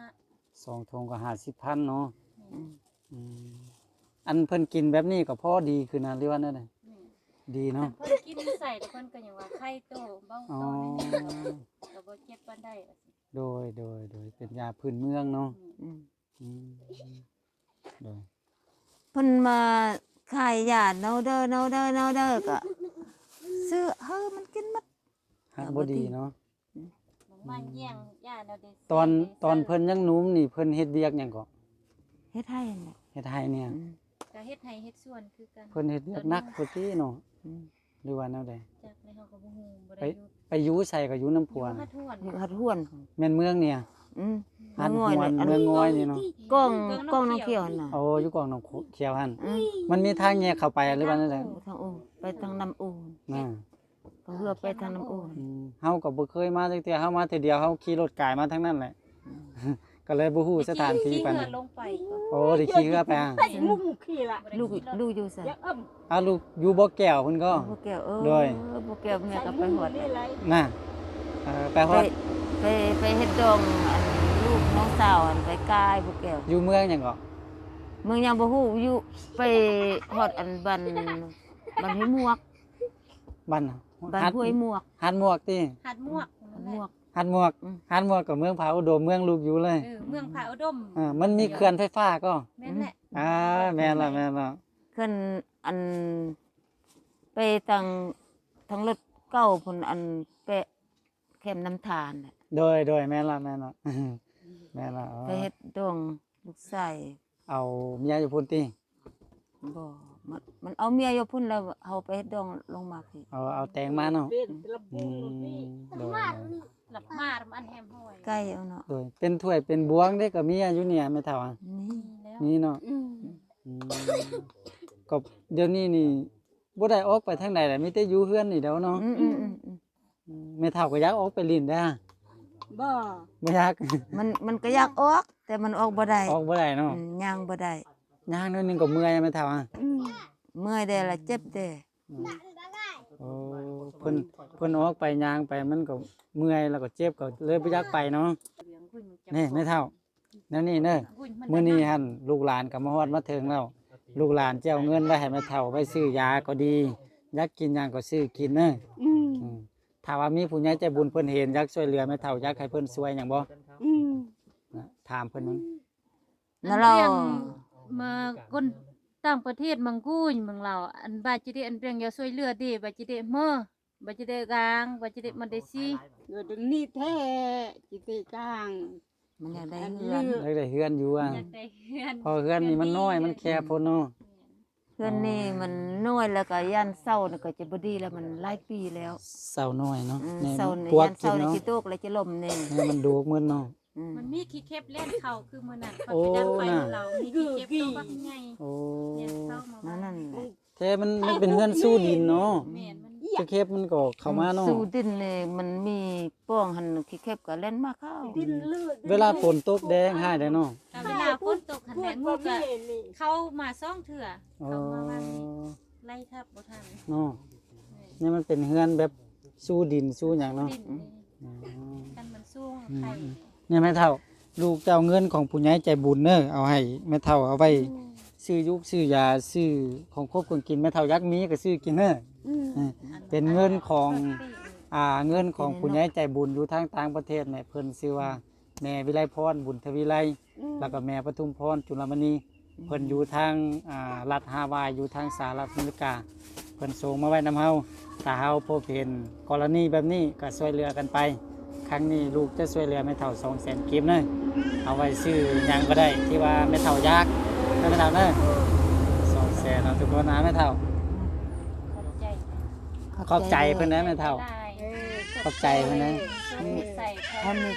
Speaker 3: 25
Speaker 2: สองทงก็50,000เนาะ
Speaker 1: อืม
Speaker 2: อืมอันเพิ่นกินแบบนี้ก็พอดีคือนะหรือว่านั่นน่ะ
Speaker 3: แม่
Speaker 2: ดีเนาะ
Speaker 3: เพิ่นกินใส่แล้วเพิ่นก็ยังว่าไข่โตเบ้า
Speaker 2: อ๋อ
Speaker 3: โตนี่ก็บ่เจ็บปานใดว่าสิ
Speaker 2: โดยโดยโดยเป็นยาพื้นเมืองเนาะ
Speaker 1: อืม
Speaker 2: อืมโดย
Speaker 1: เพิ่นมาขายยาเนาเด้อเนาเด้อเนาเด้อก็ซื้อเฮ้อมันกินหมด
Speaker 2: ฮักบ่ดีเนาะ
Speaker 3: บางมันแย่งย่าเราได้
Speaker 2: ตอน
Speaker 3: ได้
Speaker 2: ตอนเพิ่นยังหนุ่มนี่เพิ่นเฮ็ดเวียกหยังก็
Speaker 1: เฮ็ดให้นั่นแหละ
Speaker 2: เฮ็ดให้เนี่ย
Speaker 1: อืม
Speaker 3: ก็เฮ็ดให้เฮ็ดส่วนคือกัน
Speaker 2: เพิ่นเฮ็ดเวียกหนักกว่าติเนาะ
Speaker 1: อืม
Speaker 2: หรือว่าแนวใด
Speaker 3: จากในเฮาก็บ่ฮู้บ่
Speaker 2: ไป
Speaker 3: ได้อยู่
Speaker 2: ไปอยู่ใส่ก็อยู่น้ำผัว
Speaker 3: อยู่
Speaker 2: น่ะ
Speaker 3: มาทวน
Speaker 1: อยู่หัดห้วน
Speaker 2: แม่นเมืองเนี่ย
Speaker 1: อืม
Speaker 2: หัน
Speaker 1: ง
Speaker 2: หั
Speaker 1: อยวเลยอัน
Speaker 2: เมืองงอยนี่เนาะ
Speaker 1: กล้องกล้องน้องเขียวน่ะ
Speaker 2: โอ้อยู่กองน้องเขียวหั่น
Speaker 1: อืม
Speaker 2: มันมีทางแยกเข้าไปหรือว่านั่นแหละ
Speaker 1: ทางอูไปทางน้ำอู
Speaker 2: น่ะ
Speaker 1: ก็เพื่อไปทางน้ำอู
Speaker 2: อืมเฮาก็บ่เคยมาจักเทื่อเฮามาเทื่อเดียวเฮาขี่รถกายมาทั้งนั้นแหละ ก็เลยบ่ฮู้สถานที่ปาน
Speaker 3: เรื
Speaker 2: นั้
Speaker 3: อนลงไปก็
Speaker 2: โอ้ได้ขี่เรือไปอะ
Speaker 4: ใส่มุมขี้ละ
Speaker 3: บ่ได้
Speaker 1: ลูก
Speaker 3: ขี่รถ
Speaker 1: ลูกอยู่ไส
Speaker 4: อยากอ้ำ
Speaker 2: อ้าวลูกอยู่บ่แก้วเพิ่นก็
Speaker 1: บ่แก้วเออ
Speaker 2: โดย
Speaker 1: บ่แก้วแม่ก็ไปหวด
Speaker 4: นี่ไร
Speaker 2: น่ะเออไปฮ
Speaker 1: ไป
Speaker 2: อด
Speaker 1: ไปไปเฮ็ดดองอันลูกน้องสาวอันไปกายบ่แก้ว
Speaker 2: อยู่เมืองหยังก็
Speaker 1: เมืองยังบ่ฮู้อยู่ไปฮอดอันบันบันห้วยหมวก
Speaker 2: บ้าน
Speaker 1: บ้าน
Speaker 2: หัด
Speaker 1: ห้วยหมวก
Speaker 2: หัดหมวกติ
Speaker 3: หาดมวก
Speaker 1: บันหมวก
Speaker 2: หัดหมวก
Speaker 1: อืม
Speaker 2: หัดหมวกกับเมืองผาอุดมเมืองลูกอยู่เลย
Speaker 3: เออเมืองผาอุดม
Speaker 2: อ่ามันมีเขื่อนไฟฟ้าก็
Speaker 3: แม่นแหละ
Speaker 2: อ่าแม่นละแม่นละ
Speaker 1: ขึ้นอัน ไปทางทางรถเก้าพุ่นอันแปะแคมน้ำทานน่ะ
Speaker 2: โดยโดยแม่นละแม่นละแม่นละอ๋อ
Speaker 1: ไปเฮ็ดดวงลูกชาย
Speaker 2: เอาเมียอยู่พุ่นติ
Speaker 1: บ่มันมันเอาเมียอยู่พุ่นแล้วเฮาไปเฮ็ดดวงลงมาพี่
Speaker 2: เอาเอาแตงมาเนาะ
Speaker 4: เป็นระ
Speaker 2: อื
Speaker 4: บุ
Speaker 2: ม
Speaker 4: นี่
Speaker 2: โดย
Speaker 3: หลับมาดมันแฮมห้อย
Speaker 1: ใกล้เอาเนาะ
Speaker 2: โดยเป็นถ้วยเป็นบวงเด้ก็มีอยู่เนี่ยแม่เฒ่าอะ
Speaker 1: นี่
Speaker 3: แล้ว
Speaker 2: มีเนาะ
Speaker 4: อืม
Speaker 2: อืมก็เดี๋ยวนี้นี่บ่ได้ออกไปทางใดแหละมีแต่อยู่เฮือนนี่เดี๋ยวเนาะ
Speaker 1: อืมอืมอืมอืม
Speaker 2: อืมแม่เฒ่าก็อยากออกไปลิ้นได้อ
Speaker 4: บ่
Speaker 2: บ่อยาก
Speaker 1: มันมันก็อยากออก แต่มันออกบ่ได้
Speaker 2: ออกบ่ได้เนาะ
Speaker 1: อืมย่างบ่ได้
Speaker 2: ย่างนิดนึงก็เมื่อยแม่เฒ่าอะ
Speaker 4: อืม
Speaker 1: เมื่อยได้ละเจ็บเด้
Speaker 2: โอ้ เพิ่นเพิ่นออกไปย่างไปมันก็เมื่อยแล้วก็เจ็บก็เลยบ่อยากไปเนาะ
Speaker 3: เหลืองกุ่นจับ
Speaker 2: นี่แม่เฒ่าแนวนี้เด้อ
Speaker 3: กุ่นมัน
Speaker 2: มื้อนี้หั่นลูกหลานก็มาฮอดมาถึงแล้วลูกหลานจะเอาเงินไว้ให้แม่เฒ่าไว้ซื้อยาก็ดีอยากกินหยังก็ซื้อกินเด้อ
Speaker 4: อืม
Speaker 2: อืมถ้าว่ามีผู้ใหญ่ใจบุญเพิ่นเห็นอยากช่วยเหลือแม่เฒ่าอยากให้เพิ่นช่วยหยังบ่
Speaker 4: อืม
Speaker 2: นะถามเพิ่นมั้ง
Speaker 1: นั่นเรา
Speaker 3: อันรื่องมาคนต่างประเทศมังกุ่นเมืองเราอันบาจิเดอันเรื่องอยาช่วยเหลือดีบาจิเดเมื่อ บาจิเดกลางบาจิเดมันได้ซี
Speaker 4: เดี๋ยวนี้แท้จิตกลาง
Speaker 1: มันอยากได้
Speaker 4: อัน
Speaker 1: เฮือน
Speaker 4: เลือก
Speaker 2: เลยได้เฮือนอยู่อะ
Speaker 3: อยากได้เฮือน
Speaker 2: พอเฮือนนี่มันน้อยมันแคบพุ่นเนาะ
Speaker 1: เฮือนนี่มันน้อยแล้วก็ย่านเศร้านี่ก็จะบ่ดีแล้วมันหลายปีแล้ว
Speaker 2: เศร้าน้อยเนาะ
Speaker 1: อืม
Speaker 2: แนี่
Speaker 1: เศร้านี่
Speaker 2: ปวก
Speaker 1: ย่านเศ
Speaker 2: กิ
Speaker 1: ร้านนี่
Speaker 2: เนาะ
Speaker 1: สิตกแล้วจะล่มนี่
Speaker 2: นี่มันดูมึนเนาะ
Speaker 1: อืม
Speaker 3: มันมีขี้เข็บเล่นเข่าคือมื้อนั้น
Speaker 2: โอ้
Speaker 3: เขาไปดังไฟ
Speaker 2: น่ะ
Speaker 3: เรามีขี้เข็บตัวบักใหญ่
Speaker 2: โอ้
Speaker 3: เนี่ยเข้ามา
Speaker 1: นั่นนั่นแหละ
Speaker 2: แท้มันมันเป็นเฮือนสู้ดินเนาะ
Speaker 3: แม่น มัน
Speaker 2: ตะเข็บมันก็เข้ามาเนาะ
Speaker 1: สู่ดินนี่มันมีป้องหันขี้เข็บก็เล่นมาเข้า
Speaker 4: ดินเลือด
Speaker 2: เวลาฝนตกแดงหายได้เนาะ
Speaker 3: แต่เวลาฝนตกหันแหลงงูก็เข้ามาซ่องเถื่อ
Speaker 2: อ๋อ
Speaker 3: เข้ามาวันนี้ไล่ทับบ่ทัน
Speaker 2: เนาะนี่มันเป็นเฮือนแบบสู้ดินสู้หยังเนาะ
Speaker 3: ดินนี่
Speaker 2: อ๋อ
Speaker 3: กันมันสู้ไข่
Speaker 2: เนี่ยแม่เฒ่า ลูกเจ้าเงินของผู้ใหญ่ใจบุญเด้อเอาให้แม่เฒ่าเอาไว้ซื้อยุกซื้อยาซื้อของครบคนกินแม่เฒ่ายักมีก็ซื้อกินเด้อ
Speaker 4: อืม
Speaker 2: เออเป็นเงินของ
Speaker 3: ปี
Speaker 2: อ่าเงินของผู้ใหญ่ใจบุญอยู่ทางต่างประเทศเนี่ยเพิ่นชื่อว่าแม่วิไลพรบุญทวีไลแล้วก็แม่ปทุมพรจุลมณีเพิ่นอยู่ทางอ่ารัฐฮาวายอยู่ทางสหรัฐอเมริกา เพิ่นส่งมาไว้นำเฮาถ้าเฮาพบเห็นกรณีแบบนี้ก็ช่วยเหลือกันไป ครั้งนี้ลูกจะช่วยเหลือแม่เฒ่า200,000กิมเด้อเอาไว้ซื้อหยังก็ได้ที่ว่าแม่เฒ่าอยากนะแม่เฒ่าเด้อ200,000เนาะทุกคนนะแม่เฒ่า
Speaker 3: ขอบใจ
Speaker 2: ขอบใจเพิ่นนะแม่เฒ่า
Speaker 3: ได้
Speaker 2: ขอบใจเพิ่นนะ
Speaker 3: ใส่
Speaker 1: ให้มี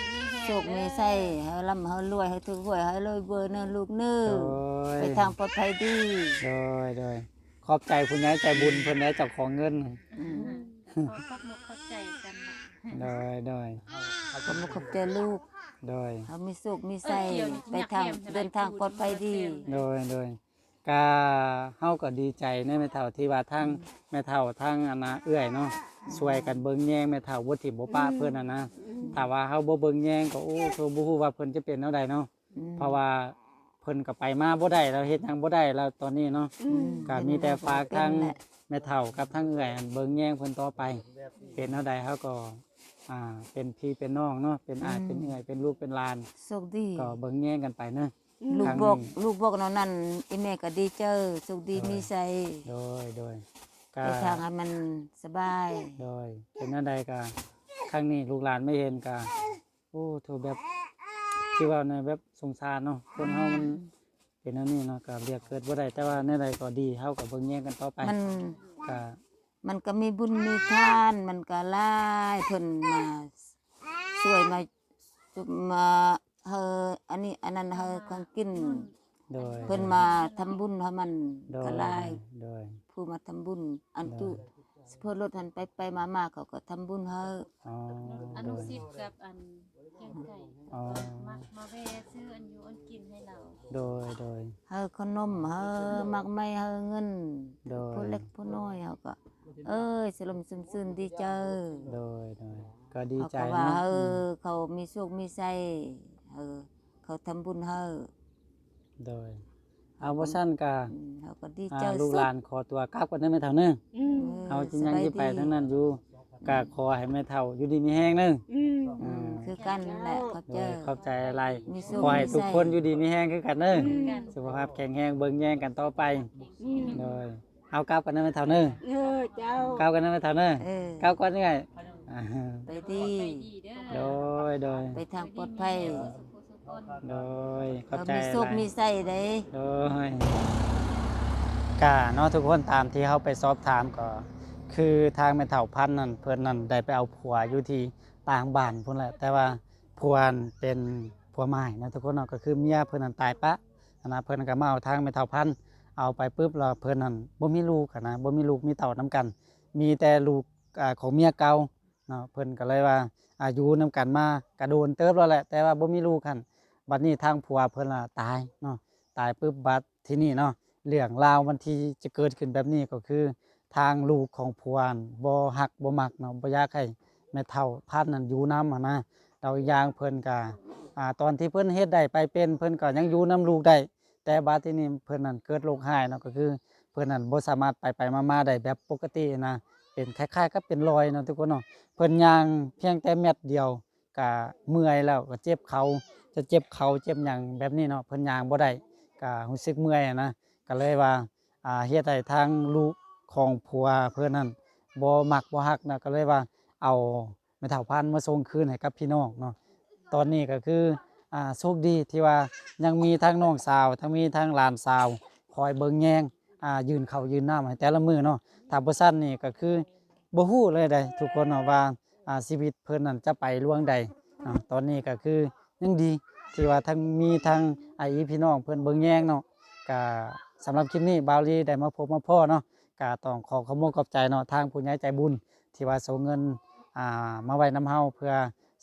Speaker 1: โชคมีไส้ให้ร่ำให้รวยให้ถูกหวยให้รวยเบอร์เนื้อลูกเนื้อ
Speaker 2: โดย
Speaker 1: ไปทางปลอดภัยดี
Speaker 2: โดยโดยขอบใจคุณยายใจบุญเพิ่นได้เจ้าของเงิน
Speaker 1: อืม
Speaker 3: ขอขอบมุกขอบใจกันนะ
Speaker 2: โดยโดย
Speaker 1: ขอบคุณขอบใจลูก
Speaker 2: โดย
Speaker 1: เขามีสุขมีไส้ไปทางเดินทางปลอดภัยดี
Speaker 2: โดยโดย กาเฮาก็ดีใจในแม่เฒ่าที่ว่าทั้งแม่เฒ่าทั้งอันนะเอื้อยเนาะช่วยกันเบิ่งแยงแม่เฒ่าบ่ถิ่มบ่ปะเพิ่นน่ะนะถ้าว่าเฮาบ่เบิ่งแยงก็โอ้โธบ่ฮู้ว่าเพิ่นจะเป็นแนวใดเนาะ
Speaker 1: อืม
Speaker 2: เพราะว่าเพิ่นก็ไปมาบ่ได้แล้วเฮ็ดหยังบ่ได้แล้วตอนนี้เนาะ
Speaker 1: อืม
Speaker 2: ก็มีแต่ฝากทั้ง
Speaker 1: เป็นแหละ
Speaker 2: แม่เฒ่ากับทั้งเอื้อยอันเบิ่งแย่งเพิ่นต่อไป เป็นเท่าใดเขาก็อ่าเป็นพี่เป็นน้องเนาะเป็นอายเป็นเอื้อยเป็นลูกเป็นหลาน
Speaker 1: สุขดี
Speaker 2: ก็เบิ่งแย่งกันไปเนาะ
Speaker 1: ลูก
Speaker 2: ครั้ง
Speaker 1: บอก
Speaker 2: นี้
Speaker 1: ลูกบอกน้องนั่นอีแม่ก็ดีเจอสุขดีมีไส้
Speaker 2: โดยโดยก็
Speaker 1: ไปทางให้มันสบาย
Speaker 2: โดยเป็นเท่าใดก็ครั้งนี้ลูกหลานไม่เห็นก็โอ้โทแบบที่ว่าในแบบสงสารเนาะคนเฮามันเป็นอันนี้เนาะก็เรียกเกิดบ่ได้แต่ว่าในใดก็ดีเฮาก็เบิ่งแย่งกันต่อไป
Speaker 1: มัน
Speaker 2: ก็
Speaker 1: มันก็มีบุญมีทาน มันก็หลายเพิ่นมาช่วยมามา เฮออันนี้อันนั้นเฮอของกิน
Speaker 2: โดย
Speaker 1: เพิ่นมาทำบุญให้มัน
Speaker 2: โดย
Speaker 1: ก็หลาย
Speaker 2: โดย
Speaker 1: ผู้มาทำบุญ อัน
Speaker 2: ได้
Speaker 1: ตุเพิ่นรถหันไปไปมามาเขาก็ทำบุญเฮา
Speaker 2: อ๋อ
Speaker 3: อ
Speaker 2: โด
Speaker 3: นุ
Speaker 2: ย
Speaker 3: สิทธิ์กับอันเกียงไก่
Speaker 2: อ๋อ
Speaker 3: มามาแวะซื้ออันอยู่อันกินให้เรา
Speaker 2: โดย โดย
Speaker 1: เฮาขนมเฮามักไม่เฮาเงิน
Speaker 2: โดย
Speaker 1: ผู้เล็กผู้น้อยเฮาก็ เอ้ยสลมซึมซึนดีเจอ
Speaker 2: โดย โดย ก็ดี
Speaker 1: เขา
Speaker 2: ใจ
Speaker 1: ก็ว่า
Speaker 2: เนาะ
Speaker 1: เออเขามีโชคมีไส้ เออ เขาทำบุญเฮา
Speaker 2: โดย เอาบ่ซั่นก็
Speaker 1: อืมเขาก็ดี
Speaker 2: อ่า
Speaker 1: เจอ
Speaker 2: ลูกหลานขอตัวกลับกันเด้อแม่เฒ่าเด้อ
Speaker 4: อืม
Speaker 2: เอาจริงยังสิไปทั้งนั้นอยู่ก็ขอให้แม่เฒ่าอยู่ดีมีแฮงเด้อ
Speaker 4: อืม
Speaker 1: อืมคือกันแหละเขา
Speaker 2: โด
Speaker 1: เจ
Speaker 2: ย
Speaker 1: อ
Speaker 2: ขอบใจอะไร
Speaker 1: มีโช
Speaker 2: ขอให้
Speaker 1: มี
Speaker 2: ทุก
Speaker 1: ไส้
Speaker 2: คนอยู่ดีมีแฮงคือกันเด้อ
Speaker 3: กัน
Speaker 2: สุขภาพแข็งแรงเบิ่งแย่งกันต่อไป
Speaker 4: อืม
Speaker 2: โดยเอากลับกันได้ไหมเท่าเนึง
Speaker 4: เออเจ้าก
Speaker 2: ลับกันได้ไหมเท่าเนึง
Speaker 1: เออ
Speaker 2: กลับก่อนนี่ไง อ่าฮะ
Speaker 1: ไปดี
Speaker 3: ไปดีเด้อ
Speaker 2: โดยโดย
Speaker 1: ไปทางปลอดภัย
Speaker 3: สุขสุขคน
Speaker 2: โดยเข้า
Speaker 1: เรา
Speaker 2: ใจ
Speaker 1: มีสุข
Speaker 2: หลาย
Speaker 1: มีไส้เด้
Speaker 2: โดยกะเนาะทุกคนตามที่เขาไปสอบถามก็ คือทางแม่เฒ่าพันธุ์นั่นเพิ่นนั่นได้ไปเอาผัวอยู่ที่ต่างบ้านพุ่นแหละ แต่ว่าผัวนั่นเป็นผัวใหม่นะทุกคนเนาะก็คือเมียเพิ่นนั่นตายปะนะเพิ่นก็มาเอาทางแม่เฒ่าพันธุ์เอาไปปุ๊บแล้วเพิ่นนั่นบ่มีลูกอะนะบ่มีลูกมีเต่านํกัน มีแต่ลูกอ่าของเมียเก่า เนาะเพิ่นก็เลยว่าอายุนํกันมากระโดนเติบแล้วแหละ แต่ว่าบ่มีลูกคันบัดนี้ทางผัวเพิ่นล่ะตายเนาะตายปุ๊บบัดที่นี่เนาะเรื่องราวมันที่จะเกิดขึ้นแบบนี้ก็คือ ทางลูกของพวบ่ฮักบ่มักเนาะบ่อยากให้แม่เฒ่าพันนั้นอยู่นำอะนะเราอีกย่างเพิ่นก็อ่าตอนที่เพิ่นเฮ็ดได้ไปเป็นเพิ่นก็ยังอยู่นํลูกได้ แต่บัดทีนี้เพิ่นนั้นเกิดโรคหายเนาะก็คือ เพิ่นนั้นบ่สามารถไปไปมาๆได้แบบปกตินะ เป็นคล้ายๆกับเป็นรอยเนาะทุกคนเนาะเพิ่นยางเพียงแต่เม็ดเดียวก็เมื่อยแล้วก็เจ็บเข่าจะเจ็บเข่าเจ็บหยังแบบนี้เนาะเพิ่นยางบ่ได้ก็รู้สึกเมื่อยนะก็เลยว่าอ่าเฮ็ดให้ทางลูกของผัวเพื่อนนั่นบ่มักบ่ฮักนะก็เลยว่าเอาแม่เฒ่าพันมาส่งคืนให้กับพี่น้องเนาะตอนนี้ก็คืออ่าโชคดีที่ว่ายังมีทั้งน้องสาว ทั้งมีทั้งหลานสาว คอยเบิ่งแยงอ่ายืนเขายืนหน้ำให้แต่ละมือเนาะ ถ้าบ่ซั่นนี่ก็คือบ่ฮู้เลยได้ทุกคนเนาะว่าอ่าชีวิตเพิ่นนั่นจะไปล่วงใดเนาตอนนี้ก็คือยังดีที่ว่าทั้งมีทั้งไอ้พี่น้องเพิ่นเบิ่งแยงเนาะก็สำหรับคลิปนี้บาวลีได้มาพบมาพ่อเนาะก็ต้องขอขอบคุณขอบใจเนาะทางผู้ใหญ่ใจบุญ ที่ว่าส่งเงินอ่ามาไว้น้ำเฮาเพื่อ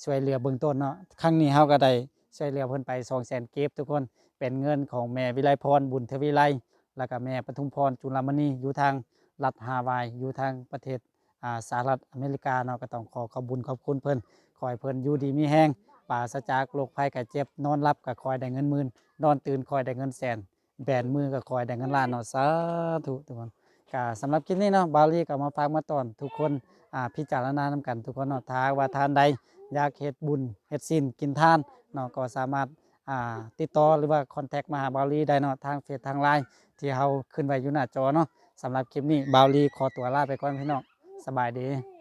Speaker 2: ช่วยเหลือเบื้องต้นเนาะครั้งนี้เฮาก็ได้ช่วยเหลือเพิ่นไป200,000เก็บทุกคนเป็นเงินของแม่วิไลพรบุญทวีไลแล้วก็แม่ปทุมพรจุลามณีอยู่ทาง รัฐฮาวายอยู่ทางประเทศสหรัฐอเมริกาเนาะก็ต้องขอขอบุญขอบคุณเพิ่นขอให้เพิ่นอยู่ดีมีแห้งปราศจากโรคภัยไข้เจ็บ นอนหลับก็คอยได้เงินหมื่นนอนตื่นคอยได้เงินแสน แบนมือก็คอยได้เงินล้านเนาะสาธุทุกคนก็สำหรับคลิปนี้เนาะบาลีก็มาฝากมาตอน ทุกคนอ่าพิจารณานำกัน ทุกคนเนาะถ้าว่าทานใดอยากเฮ็ดบุญเฮ็ดศีลกินทานเนาะก็สามารถติดต่อหรือว่าคอนแทคมาหาบาลีได้เนาะทางเฟซทางไลน์ที่เฮาขึ้นไว้อยู่หน้าจอเนาะ สำหรับคลิปนี้บาวลีขอตัวลาไปก่อนพี่น้องสบายดี